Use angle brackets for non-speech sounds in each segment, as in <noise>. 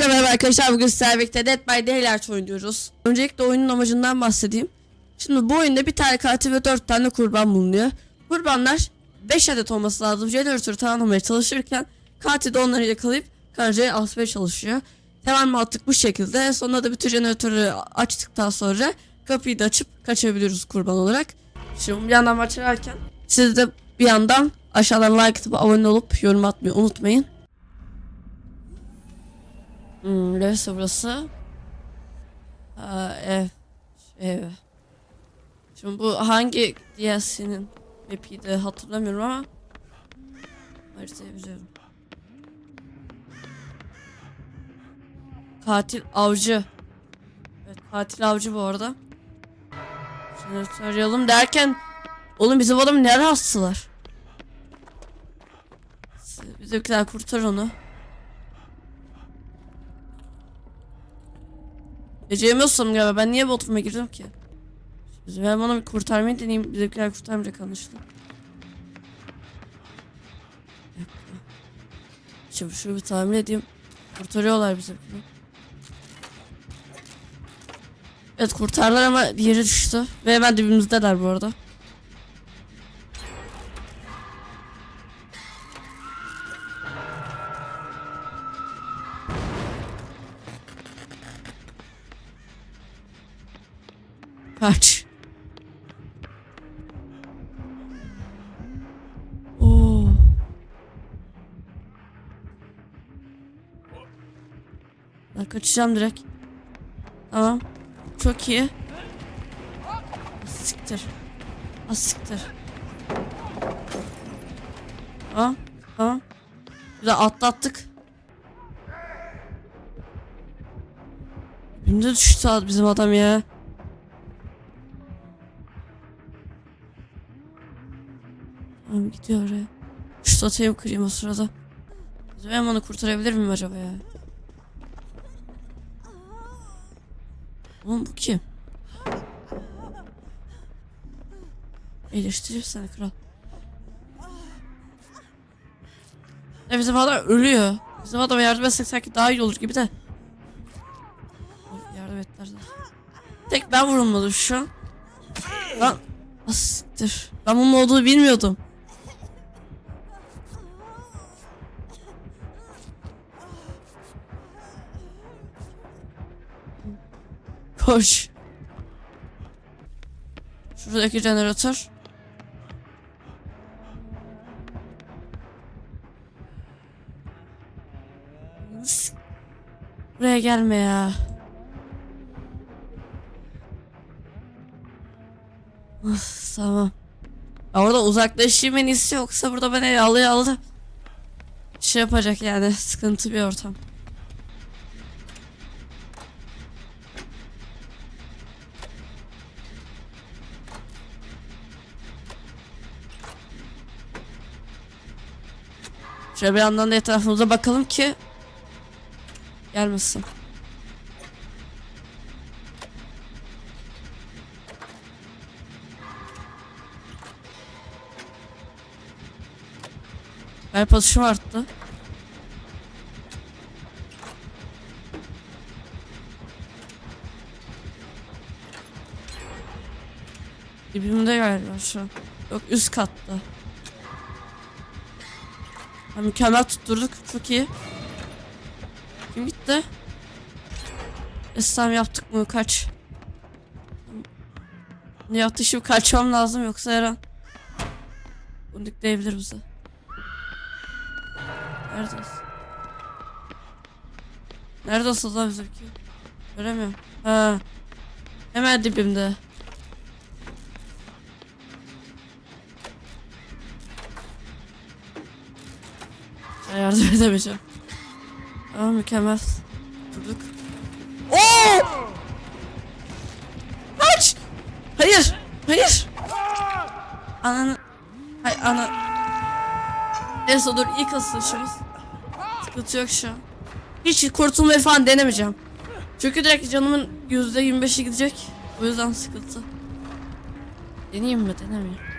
Hepinize merhaba arkadaşlar. Bugün sizlerle birlikte Dead by Daylight oynuyoruz. Öncelikle oyunun amacından bahsedeyim. Şimdi bu oyunda bir tane katil ve 4 tane kurban bulunuyor. Kurbanlar 5 adet olması lazım. Jeneratörü tamamlamaya çalışırken katil de onları yakalayıp karıncayı asmaya çalışıyor. Temel mantık bu şekilde. Sonra da bütün jeneratörü açtıktan sonra kapıyı da açıp kaçabiliyoruz kurban olarak. Şimdi bir yandan başlarken siz de bir yandan aşağıdan like atıp abone olup yorum atmayı unutmayın. Hmm, neresi burası? Aa, ev. Ev. Şimdi bu hangi DLC'nin map'iydi hatırlamıyorum ama haritayı biliyorum. Katil avcı. Evet katil avcı bu arada. Şunu arayalım derken oğlum bizim adamı nereye astılar? Bizimkiler kurtar onu. Beceremiyorsam galiba ben niye Bodrum'a girdim ki? Şimdi ben bana bir kurtarmayı deneyeyim. Bizimkiler kurtarmayacak anlaşılan. Şimdi şunu bir tahmin edeyim. Kurtarıyorlar bizimkiler. Evet kurtarlar ama yeri düştü. Ve hemen dibimizdeler bu arada. Kaç. Oo. Ben kaçacağım direkt. Tamam. Çok iyi. Siktir. Az siktir. Tamam. Tamam. Güzel atlattık. Şimdi düştü bizim adam ya. Abi gidiyor oraya. Şu satayım kırayım o sırada. Ben onu kurtarabilir miyim acaba ya? Oğlum bu kim? Eleştireyim seni kral. Ya bizim adam ölüyor. Bizim adama yardım etsek sanki daha iyi olur gibi de. Yardım ettiler. Tek ben vurulmadım şu an. Lan. Asittir. Ben bunun olduğunu bilmiyordum. Koş. Şuradaki jeneratör. Buraya gelme ya. Of, tamam. Ya orada uzaklaşayım en iyisi yoksa burada beni alıyor aldı. Şey yapacak yani sıkıntı bir ortam. Şöyle bir yandan da etrafımıza bakalım ki gelmesin. Kalp atışım arttı. Dibimde galiba şu an. Yok üst katta. Ha, mükemmel tutturduk. Çok iyi. Kim gitti? İslam yaptık mı? Kaç. Ne yaptı şimdi kaçmam lazım yoksa her an. Bunduklayabilir bizi. Neredesin? Neredesin lan bizimki? Göremiyorum. Ha. Hemen dibimde. Yardım <laughs> edemeyeceğim. Aa mükemmel. Durduk. Oo! Kaç! Hayır! Hayır! Ananı... Hay ana... Neyse dur ilk ısınışımız. Sıkıntı yok şu an. Hiç kurtulmayı falan denemeyeceğim. Çünkü direkt canımın yüzde yirmi beşi gidecek. O yüzden sıkıntı. Deneyeyim mi? Denemeyeyim.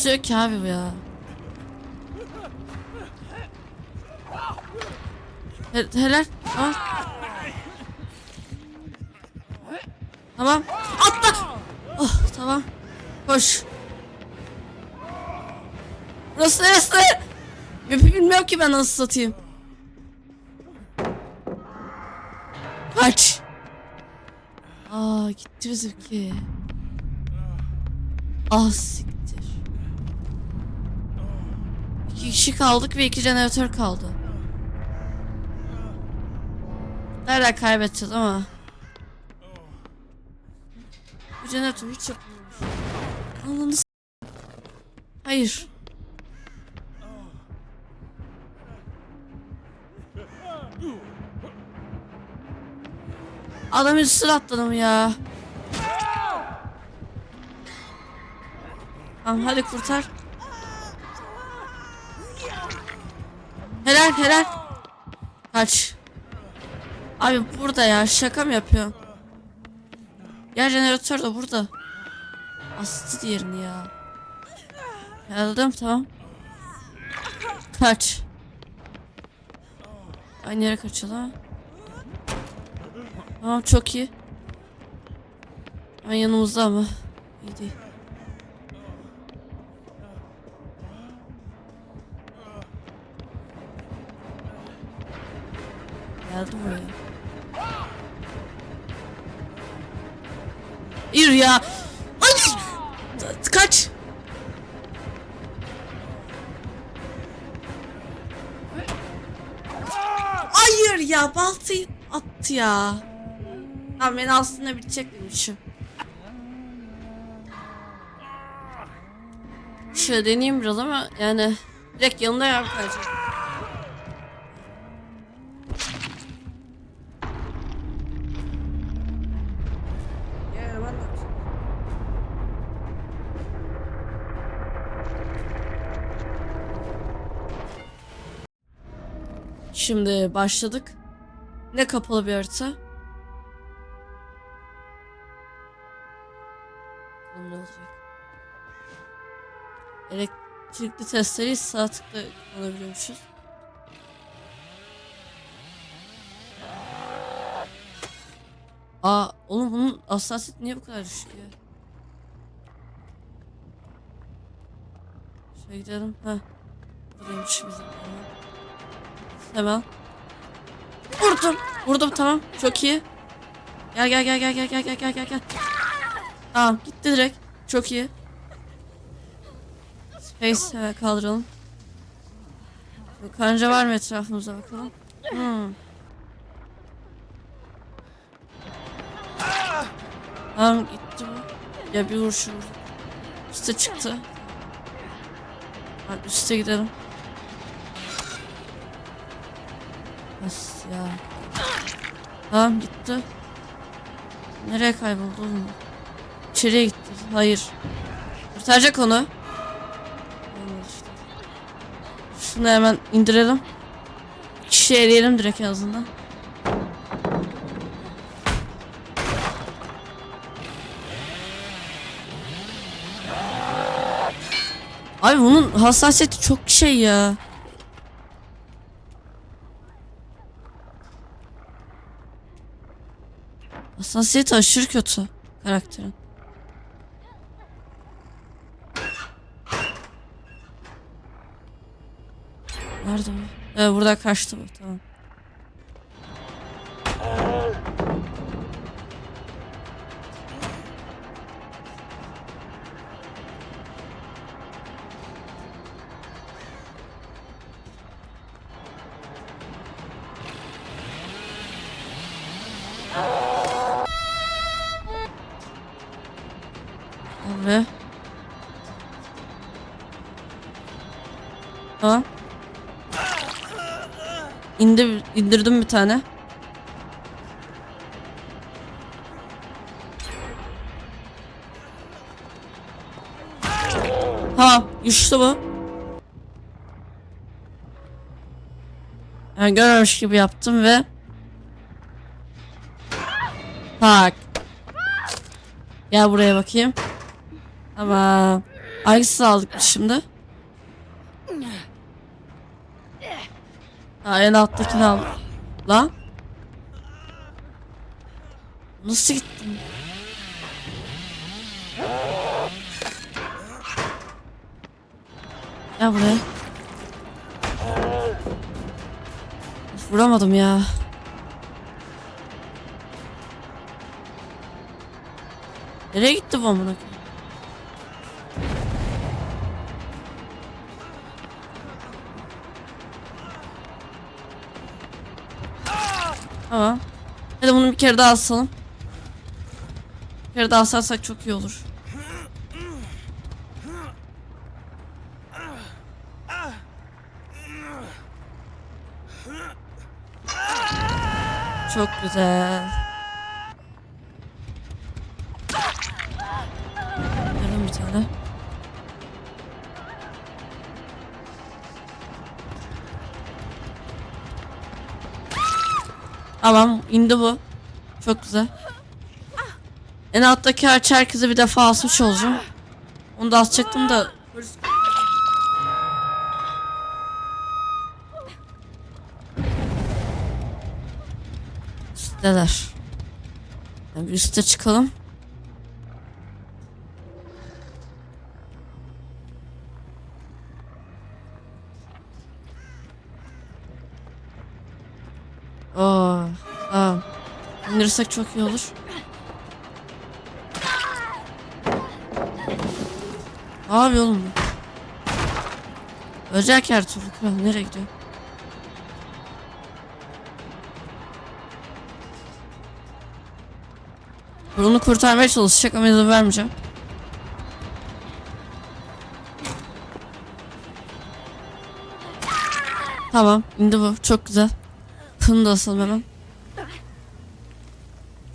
Kasıyor ki abi bu ya? He- helal. Tamam. Tamam. Atla. Oh tamam. Koş. Burası neresi? Bilmiyorum ki ben nasıl satayım. Kaç. Aa gitti bizimki. Ah siktir. İki kişi kaldık ve iki jeneratör kaldı. Nereden kaybedeceğiz ama. Bu jeneratör hiç yapılmamış. Ananı Hayır. Adam üstüne atladım ya. Tamam hadi kurtar. Helal helal. Kaç. Abi burada ya şaka mı yapıyorsun? Ya jeneratör de burada. Astı diğerini ya. Geldim tamam. Kaç. Aynı yere kaçalım. Tamam çok iyi. Hemen yanımızda ama. İyi değil. Geldi buraya. Yürü ya. Hayır. Kaç. Hayır ya baltayı attı ya. Tamam ben aslında bitecek demişim. Şöyle deneyeyim biraz ama yani direkt yanında yer kalacak. Şimdi başladık. Ne kapalı bir harita? Ne olacak? Elektrikli testereyi sağ tıkla kullanabiliyormuşuz. Aa oğlum bunun hassasiyeti niye bu kadar düşük ya? Şöyle gidelim. Heh. Buradaymış bizim. Hemen. Vurdum. Vurdum tamam. Çok iyi. Gel gel gel gel gel gel gel gel gel gel. Tamam gitti direkt. Çok iyi. Space hemen kaldıralım. Kanca var mı etrafımıza bakalım. Hmm. Tamam gitti bu. Ya bir vuruş vurdu. Üste çıktı. Hadi üste gidelim. As ya. Tamam gitti. Nereye kayboldu oğlum? İçeriye gitti. Hayır. Kurtaracak onu. Şunu hemen indirelim. Kişi eleyelim direkt en azından. Abi bunun hassasiyeti çok şey ya. Hassasiyeti aşırı kötü karakterin. Nerede bu? Ee, burada kaçtı bu tamam. Abi. Tamam. İndir, indirdim bir tane. Tamam, güçlü bu. Ben görmemiş gibi yaptım ve Tak. Gel buraya bakayım. Tamam. Hangisini aldık şimdi? Ha en alttakini al. Lan. Nasıl gittin? Gel buraya. Of, Vuramadım ya. Nereye gitti bu amına koyayım? Kere daha asalım. Bir kere daha asarsak çok iyi olur. Çok güzel. Verin bir tane. Tamam indi bu. Çok güzel. En alttaki harç herkese bir defa asmış olacağım. Onu da asacaktım da. Üstteler. Yani bir üste çıkalım. Oo, tamam. İndirirsek çok iyi olur. Yapıyor oğlum? Ölecek her türlü kral. Nereye gidiyor? Bunu kurtarmaya çalışacak ama izin vermeyeceğim. Tamam indi bu. Çok güzel. Bunu da asalım hemen.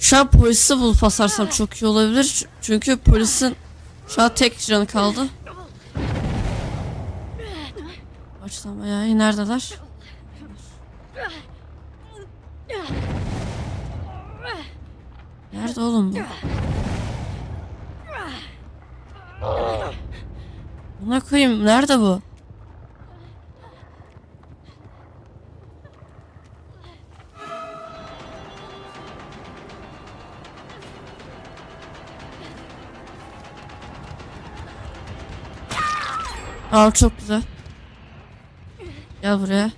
Şu an polisi bulup asarsam çok iyi olabilir. Çünkü polisin şu an tek canı kaldı. Açtan bayağı iyi. Neredeler? Nerede oğlum bu? Buna koyayım. Nerede bu? Aa çok güzel. Gel buraya.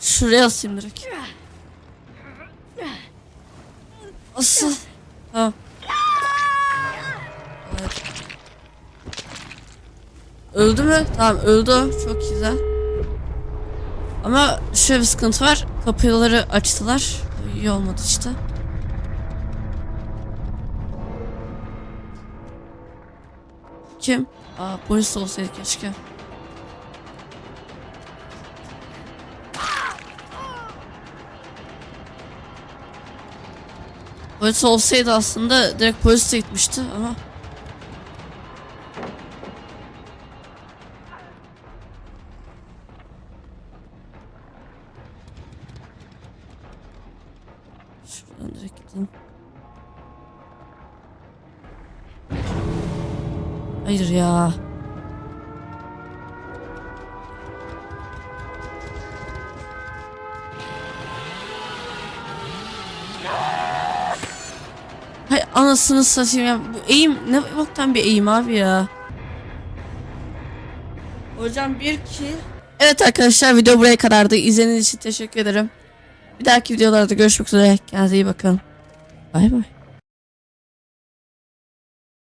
Şuraya asayım direkt. Asıl. Tamam. Öldü mü? Tamam öldü. Çok güzel. Ama şöyle bir sıkıntı var. Kapıları açtılar. İyi olmadı işte. Kim? Aa polis olsaydı keşke. Polis olsaydı aslında direkt polis gitmişti ama Hayır ya. Hay anasını satayım ya. Bu eğim ne boktan bir eğim abi ya. Hocam bir ki. Evet arkadaşlar video buraya kadardı. İzlediğiniz için teşekkür ederim. Bir dahaki videolarda görüşmek üzere. Kendinize iyi bakın. Bay bay.